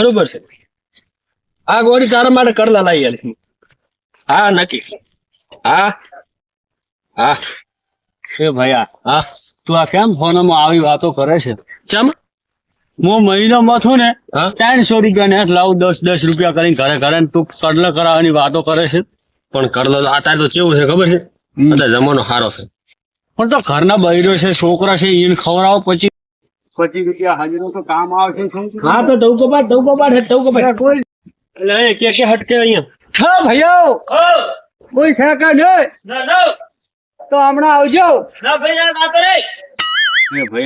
બરોબર છે. આ ગોળી તારા માટે કરલા લાવી આલી. હા નક્કી. હા. હા. એ ભૈયા હા. તું આ કેમ ફોનમાં આવી વાતો કરે છે? ચમ? હું મહિનામાં છું ને ત્રણસો રૂપિયા ને લાવું દસ દસ રૂપિયા કરીને ઘરે ઘરે તું કડલ કરાવવાની વાતો કરે છે? પણ કડલ અત્યારે તો કેવું છે ખબર છે? અત્યારે જમાનો સારો છે. પણ તો ઘરના બૈરો છે છોકરા છે એને ખવડાવો પછી પચીસ રૂપિયા હાજરો તો કામ આવશે હા તો દઉં કપાટ દઉં કપાટ હે દઉં કપાટ કોઈ એટલે એ કે કે હટકે અહીંયા. હા ભાઈઓ! કોઈ સેકન્ડ હોય. તો હમણાં આવજો. ના ભાઈ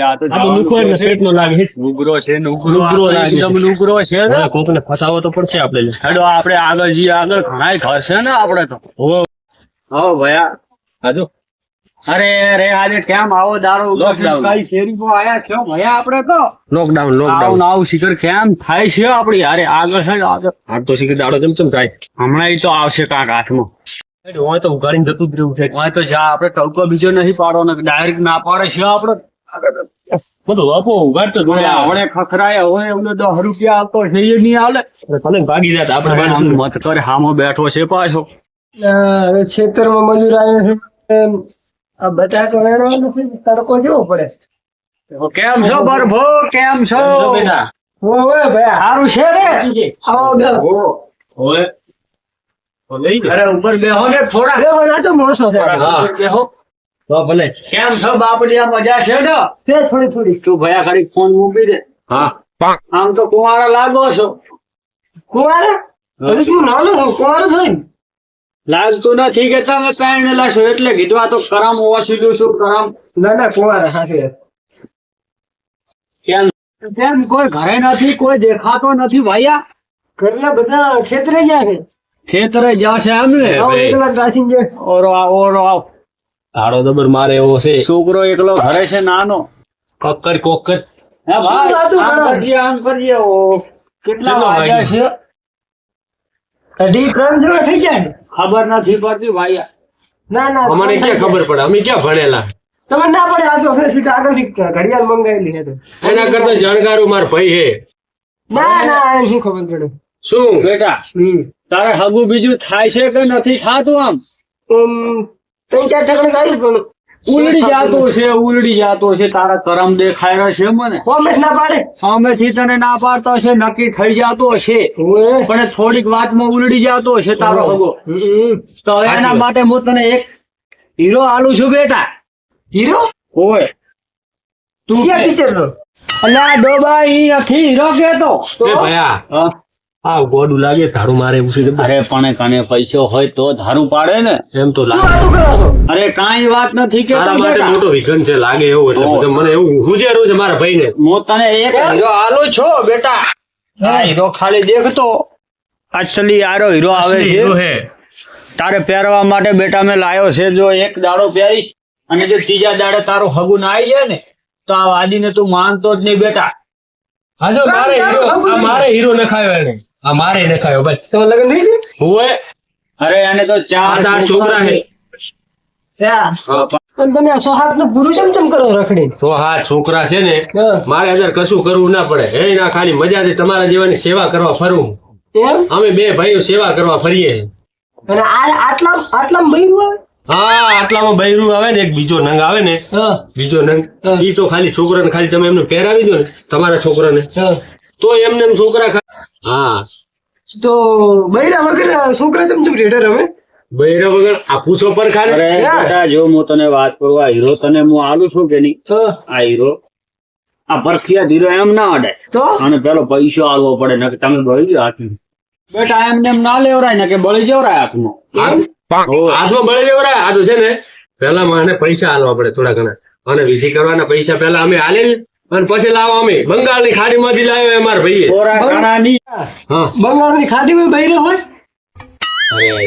આ તો આ તો પેટનો લાગે છે છે નુગરો નુગરો આ એકદમ છે. ને. કોકને ફસાવો તો પડશે આપણે. હેડો આપણે આગળ જઈએ. આગળ ઘણાય ઘર છે ને આપણે તો. હો હો ભયા અરે અરે આજે કેમ આવો દારૂ. કઈ શેરીમાં આયા છો? ભયા આપણે તો? લોકડાઉન લોકડાઉન આવ શિખર કેમ થાય છે આપડી અરે આગળ છે આગળ. આ તો શિખર દાડો કેમ ચમ થાય? હમણાં ઈ તો આવશે કાંક હાથમાં. હોય તો ઉગાડીને જતું જ રહ્યું છે. હોય તો જા આપણે ટવકો બીજો નહીં પાડો ને ડાયરેક્ટ ના પાડે છે આપણે. બધું આપો ઉગાડતો જ હવે ખખરાય હવે એમને દસ રૂપિયા આવતો છે એ નહીં આવે ભલે ભાગી જાય આપડે આપણે મત કરે હામો બેઠો છે પાછો. ખેતરમાં મજૂર આવે છે. બટાકો વેણવાનો તડકો જેવો પડે કેમ છો બરભો કેમ છો? ભાઈ સારું છે રે આવો તો જા. અરે ઉપર બેહો ને થોડા બેહો ના તો મોસો. બેહો. તો ભલે. કેમ છો? બાપડિયા મજા છે ને? છે થોડી થોડી. તું ભયા ખાલી ફોન મૂકી દે. હા. આમ તો કુંવારા લાગો છો. કુંવારા? હજુ શું નાનો છું? કુંવારો થઈ ને તો નથી કે તમે પહેણેલા છો એટલે કીધું આ તો કરમ ઓછું છું કરમ? ના ના કુંવારા સાથે. કેમ? કેમ? કોઈ ઘરે નથી કોઈ દેખાતો નથી ભાઈયા. ઘરના બધા ખેતરે ગયા છે? ખેતરે જશે એમ ને એકલા ઘાસીને જાય. ઓરો આવ ઓરો આવ. તાળો દબર મારે એવો છે. છોકરો એકલો ઘરે છે નાનો. કોકર કોકર હે ભાઈ આમ કરજે, આમ કરજે. કેટલા કેટલા વાગ્યા? છે? અઢી ત્રણ જેવા થઈ ને? ખબર નથી પડતી ભાઈ. ના ના અમને ક્યાં ખબર પડે? અમે ક્યાં ભણેલા? તમને ના પડે આ તો સીધા આગળથી ઘડિયાળ મંગાવેલી છે એના કરતા જાણકારો માર ભાઈ હે ના ના શું ખબર પડે? શું? બેટા હમ. તારે હગું બીજું થાય છે કે નથી થાતું આમ? ત્રણ ચાર ઠકડે થાય પણ ઉલડી જાતો છે ઉલડી જાતો છે તારા કરમ દેખાય છે મને. કોમેન્ટ ના પાડે? સામેથી તને ના પાડતા છે નક્કી થઈ જાતો છે પણ થોડીક વાતમાં ઉલડી જાતો છે તારો હગો. તો એના માટે હું તને એક હીરો આલુ છું બેટા. હીરો? ઓય તું ક્યાં ટીચર નો? અલ્યા ડોબા ઈ નથી હીરો કેતો એ ભયા? આ ગોડું લાગે ધારું મારે એવું છે અરે પણ કને પૈસો હોય તો ધારું પાડે ને. એમ તો લાગે. અરે કાંઈ વાત નથી કે તારા માટે મોટો વિઘન છે લાગે એવું એટલે બધું મને એવું હુજેરું છે મારા ભાઈને. હું તને એક હીરો આલો છો બેટા. આ હીરો ખાલી દેખતો. અસલી આરો હીરો આવે છે. હીરો હે. તારે પહેરવા માટે બેટા મેં લાયો છે જો એક દાડો પહેરીશ અને જો ત્રીજા દાડે તારું હગું ના આવી જાય ને તો આ વાદીને તું માનતો જ નહીં બેટા. હાજો મારે હીરો આ મારે હીરો નખાયો એને. આ મારે નખાયો બસ. તમે લગન થઈ ગયું? હુએ? અરે એને તો ચાર ચાર છોકરા હે પણ તમે આ સોહાગનું ચમ ચમ કરો રખડી? સો છોકરા છે ને મારે અંદર કશું કરવું ના પડે. એ ના ખાલી મજાથી તમારા જેવાની સેવા કરવા ફરવું એમ? અમે બે ભાઈઓ સેવા કરવા ફરીએ. અને આ આટલા આટલા બૈરું આવે? હા આટલામાં બૈરું આવે ને એક બીજો નંગ આવે ને બીજો નંગ. ઈ તો ખાલી છોકરાને ખાલી તમે એમને પહેરાવી દો ને તમારા છોકરાને. હા. તો એમને એમ છોકરા હા. તો બૈરા વગર છોકરા ચમ ચમ રેડર રમે? બૈરા વગર આ પૂછો પર અરે બેટા જો હું તને વાત કરું આ હીરો તને હું આલું છું કે નહીં? આ હીરો આ પરખિયા હીરો એમ ના અડે. તો? અને પેલો પૈસો આલવો પડે ને કે તમે બળી હાથમાં. બેટા એમને એમ ના લેવરાય ને કે બળી જવરાય હાથમાં. હાથમાં બળી જવરાય. આ તો છે ને પેલા મને પૈસા આલવા પડે થોડા ઘણા. અને વિધિ કરવાના પૈસા પેલા અમે આલે અને પછી લાવો અમે. બંગાળની ખાડીમાંથી લાવ્યો અમારા ભાઈએ. કાણાની બંગાળની ખાડીમાં બૈરો હોય?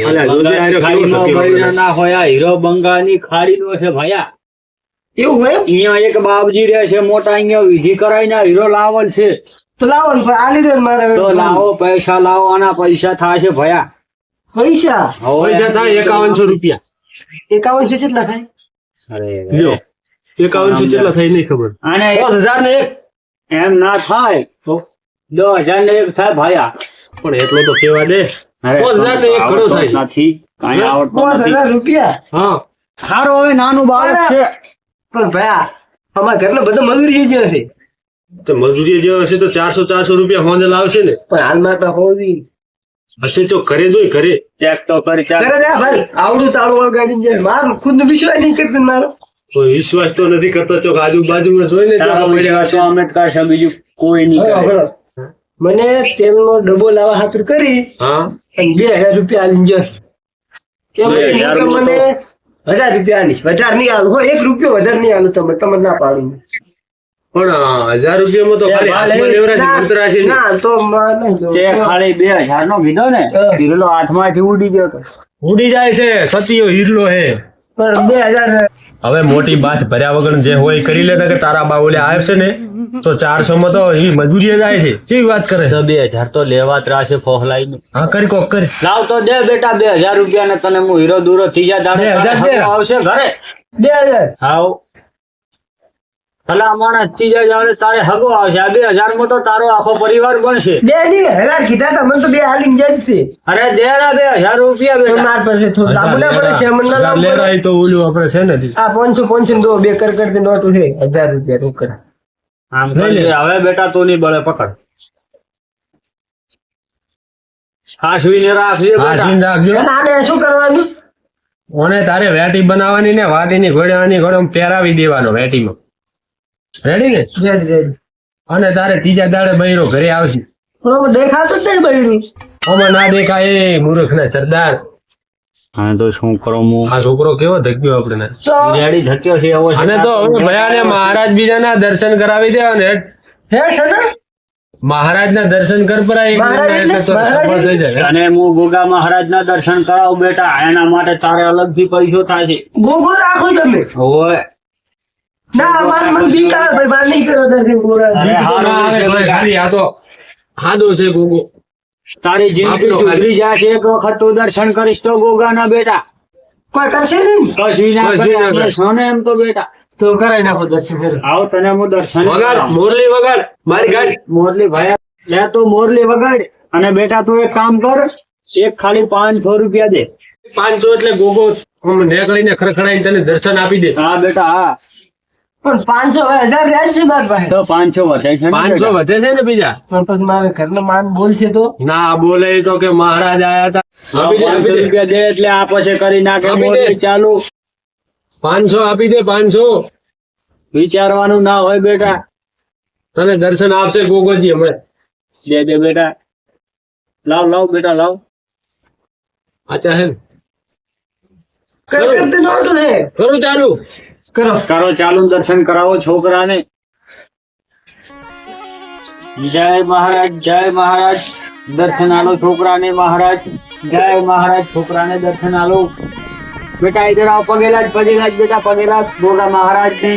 અલા, દૂધી આર્યો કેવો ખાડીમાં થપ્યો બળીના ના હોય. આ હીરો બંગાળની ખાડીનો છે ભયા. એવું હોય અહીંયા એક બાપજી રહે છે મોટા અહીંયા વિધિ કરાવીને હીરો લાવલ છે. તો લાવો ને ભાઈ આલી દે ને મારે લાવો પૈસા લાવો આના પૈસા થશે ભયા. પૈસા? પૈસા થાય એકાવનસો રૂપિયા. એકાવનસો કેટલા થાય? અરે લ્યો એકાવનસો કેટલા થાય નહીં ખબર. અને દસ હજાર ને એક. એમ ના થાય તો દસ હજાર ને એક થાય ભાયા. પણ એટલો તો કેવા દે. પાંચ હજાર ને એક ઘણો થાય. નથી. કાંઈ આવડતો પાંચ હજાર રૂપિયા. હા. હારું હવે નાનું બાળક છે. પણ ભાઈ અમારા ઘરનો બધો મજૂરી જ છે તો મજૂરી જે હશે તો ચારસો ચારસો રૂપિયા હોંજલ આવશે ને. પણ હાલ તો હોવી. હશે તો કરે જોઈ કરે ચેક તો કરી ચેક. કરે ભાઈ. આવડું તાળું ગાડી જાય. મારું ખુદ નો વિશ્વાસ નહીં કરતો મારો. કોઈ વિશ્વાસ તો નથી કરતો ચોક આજુબાજુમાં જોઈને અમે બીજું કોઈ નહીં. મને તેલનો ડબ્બો લાવવા ખાતર કરી અને બે હજાર રૂપિયા આલીને જો મને હજાર રૂપિયા આલીશ. વધારે નહીં આલું. હોય એક રૂપિયો વધારે નહીં આલું તમે તમે ના પાડું પણ હજાર રૂપિયામાં તો ખાલી ભાલે- મંત્રા છે. ના તો ખાલી બે હજાર નો કીધો ને હા. હીરો હાથમાંથી ઉડી ગયો ઉડી જાય છે સતીયો હીરલો હે પણ બે હજાર હવે મોટી બાત ભર્યા વગર જે હોય કરી લે કે તારા બાઉલે આવશે ને તો ચારસો માં તો એ મજૂરી જાય છે. કેવી વાત કરે? તો બે હજાર તો લેવા ત્રાસે ફોહલાઈ હા કરી કોક કરી. લાવ તો દે બેટા બે હજાર રૂપિયા ને તને હું હીરો દૂરો દે. હગો આવશે ઘરે. બે હજાર. હાવ ભલા અમારા ત્રીજા દાડે તારે હગો આવશે. આ બે હજારમાં તો તારો આખો પરિવાર બનશે. બે નહીં હજાર કીધા તા મને તો બે હાલિંગ જાય છે. અરે દે ના બે હજાર રૂપિયા બે માર પાસે થોડું લાંબુ ના પડે છે મને ના લાંબુ પડે. લેરાય તો ઓલું આપણે છે ને આ પાંચસો પાંચસો દો બે કર કરતી નોટું છે. હજાર રૂપિયા રોકડા. આમ લઈ હવે બેટા તું નહીં બળે પકડ. હાસવીને રાખજે હા બેટા રાખજો. અને આને શું કરવાનું? ઓને તારે વેટી બનાવવાની ને વાટીની ઘોડવાની ઘોડો પહેરાવી દેવાનો વેટીમાં. રેડી ને? રેડી રેડી અને તારે ત્રીજા દાડે બૈરો ઘરે આવશે પણ દેખાતું જ નહીં બૈરું. આમાં ના દેખાય એ મૂર્ખ ના સરદાર. હા તો શું કરો હું? આ છોકરો કેવો ધક્યો આપણે રેડી ધક્યો છે એવો અને તો હવે ભયાને મહારાજ બીજાના દર્શન કરાવી દે અને હે સદા મહારાજના દર્શન કર પર મહારાજ મહારાજ અને હું ગોગા મહારાજ ના દર્શન કરાવ બેટા એના માટે તારે અલગથી પૈસો થાય છે. ગોગો રાખો તમે. ઓય. ના અમાર મન બીકાર ભાઈ બાર નહીં કરો સર અરે હા. આવે ભાઈ, ખાલી આ તો હાદો છે ગોગો. તારી જિંદગી. સુધરી જશે? એક વખત તું દર્શન કરીશ તો ગોગા ના બેટા. કોઈ કરશે નહીં કશું ના કરે. સોને એમ તો બેટા. તો કરાઈ નાખો દર્શન આવો તને હું દર્શન વગાડ મોરલી વગાડ મારી ગાડી. મોરલી ભાઈ લે તો મોરલી વગાડ. અને બેટા તું એક કામ કર એક ખાલી પાંચસો રૂપિયા દે. પાંચસો એટલે ગોગો આમ લઈને ખડખડાઈને તને દર્શન આપી દે. હા બેટા હા. પણ પાંચસો હજાર રહ્યા છે મારી પાસે. તો પાંચસો વધે છે પાંચસો વધે છે ને બીજા? પણ પછી મારે ઘરનો માન બોલશે તો? ના બોલે તો કે મહારાજ આયા હતા પાંચસો રૂપિયા દે એટલે આ પછી કરી નાખે ચાલુ. પાંચસો આપી દે પાંચસો. વિચારવાનું ના હોય બેટા. તને દર્શન આપશે ગોગોજી હમણાં. દે દે બેટા. લાવ લાવ બેટા લાવ. આચા હે ને? કર. કરતી નોટું છે કરું ચાલુ. કરો. કરો ચાલુ દર્શન કરાવો છોકરાને. જય મહારાજ જય મહારાજ. દર્શન આલો છોકરાને મહારાજ. જય મહારાજ છોકરાને દર્શન આલો. બેટા ઇધર આવો પગેલા જ પગેલા જ બેટા પગેલા ગોગા મહારાજ ને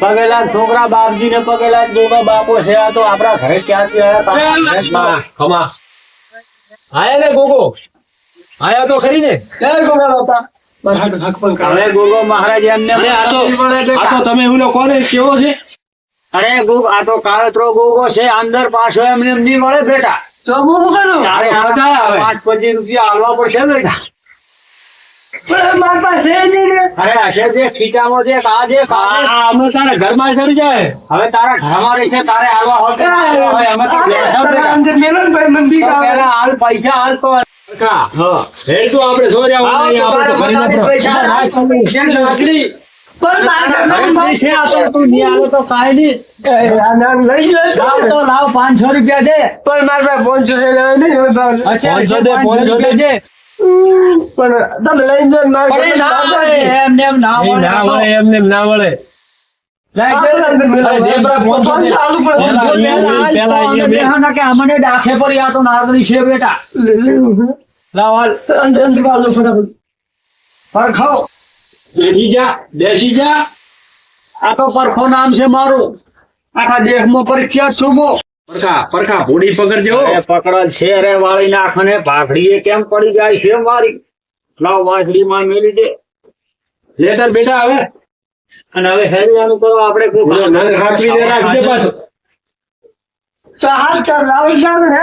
પગેલા છોકરા બાપજી ને પગેલા જ ગોગા બાપો છે આ તો આપણા ઘરે ક્યાંથી આવ્યા ખમા ખમા. આયા ને ગોગો? આયા તો ખરી ને? જય ગોગા બાપા. હવે ગોગો મહારાજ એમને આ તો આ તો તમે કોને કેવો છે? અરે ગોગ આ તો કાળતરો ગોગો છે અંદર પાછો એમને એમ નહીં મળે બેટા. તો હું શું કરું તારે આ આ બધા આવે. પાંચ પચીસ રૂપિયા હાલવા પડશે બેટા. મારી પાસે નહીં અરે હશે દેખ ખીચામાં દેખ આ. આ અમે તારા ઘરમાં ચડી જાય. હવે તારા ઘરમાં રહેશે તારે હાલવા જે ભાઈ મંદિર પહેલા હાલ પૈસા હાલ તો આપણે આપણે તો પાંચસો રૂપિયા દે. પણ મારા પાંચસો પણ તમે લઈ જાઓ ને મારા પણ એ ઘરનો ના બાપા વળે, છે. એમને એમ ના વળે. ના વળે એમને એમ ના વળે અમને ડાખે તો નાગરી છે બેટા લાવ હાલ અંદર અંદર આલુ ફટાફટ. પરખો બેસી જા બેસી જા આ તો પરખો નામ છે મારું આખા દેશમાં પરીક્ષા છું પરખા પરખા ભોડી પકડજે. પકડ છે રે વાળી નાખ અને ભાખડીએ કેમ પડી જાય છે મારી લાવ વાંસળી માં મેલી દે. લે બેટા હવે. અને હવે હેરવાનું કરો આપણે કોઈ ઓલો નંગ હાથવી દે રાખજે પાછો તો હાથ કર લાવી જાવ ને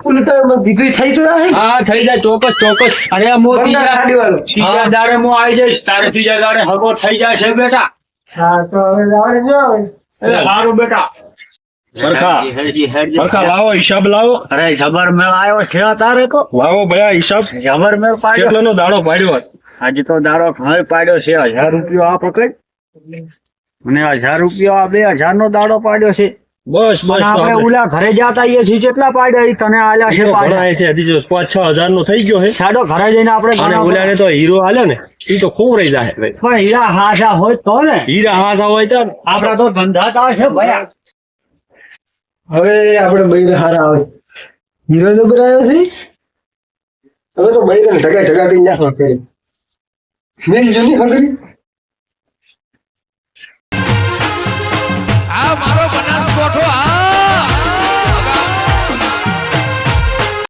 ઓલું તો એમાં થઈ તો રહે. હા થઈ જાય ચોક્કસ ચોક્કસ. અરે મો. ત્રીજા દાડે હું આવી જઈશ તારે ત્રીજા દાડે હગો થઈ જશે બેટા. હા તો હવે સારું બેટા. સરખા. હેરજી, હેરજી. સરખા લાવો હિસાબ લાવો. અરે જબર મેળ આવ્યો છે તારે તો? લાવો ભયા હિસાબ. જબર મેળ પાડ્યો? કેટલાનો દાડો પાડ્યો આજે તો દાડો ઘણો પાડ્યો છે હજાર રૂપિયો આ પકડ. અને હજાર રૂપિયો આ બે હજાર નો દાડો પાડ્યો છે. બસ બસ આપણે આપણે ઓલા ઘરે જતા આવીએ છીએ કેટલા પાડ્યા તને આલ્યા છે પાડ્યા. છે હજી જો પાંચ છ હજાર નો થઈ ગયો છે. સાડો ઘરે જઈને આપણે અને ઓલાને તો હીરો હાલે ને એ તો ખૂબ રહી જાય પણ હીરા હાશા હોય તો ને. હીરા હાસા હોય તો આપડા તો ધંધાતા છે ભયા. હવે આપણે બૈર હારા આવે હીરો જબર આવ્યો છે. હવે તો બૈર ઢગા ઢગા કરી નાખો કરી મિલ જૂની હગરી આ મારો બનાસ કોઠો આ